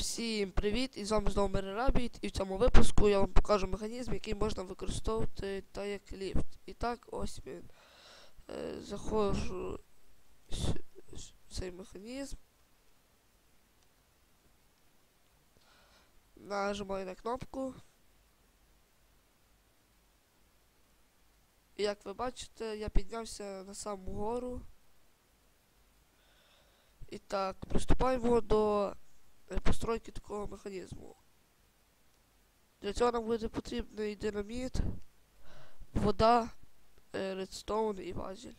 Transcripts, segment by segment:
Всім привіт! І з вами знову Мерерабіт. І в цьому випуску я вам покажу механізм, який можна використовувати та як ліфт. І так, ось він. Е, заходжу в цей механізм. Нажимаю на кнопку. І як ви бачите, я піднявся на саму гору. І так, приступаємо до постройки такого механізму. Для цього нам буде потрібний динаміт, вода, е, редстоун і важіль.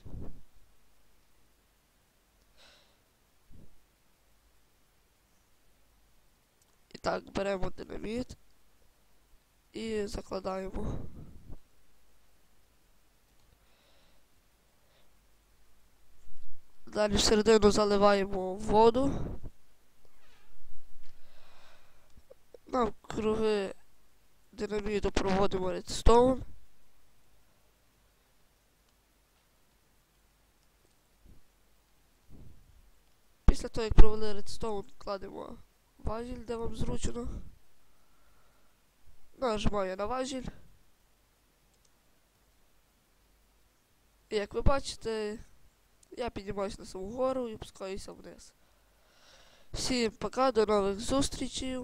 І так, беремо динаміт і закладаємо. Далі всередину заливаємо воду. Навкруги динаміту проводимо редстоун. Після того, як провели редстоун, кладемо важіль, де вам зручно. Нажимаю на важіль. І як ви бачите, я піднімаюся на саму гору і опускаюся вниз. Всім пока, до нових зустрічей.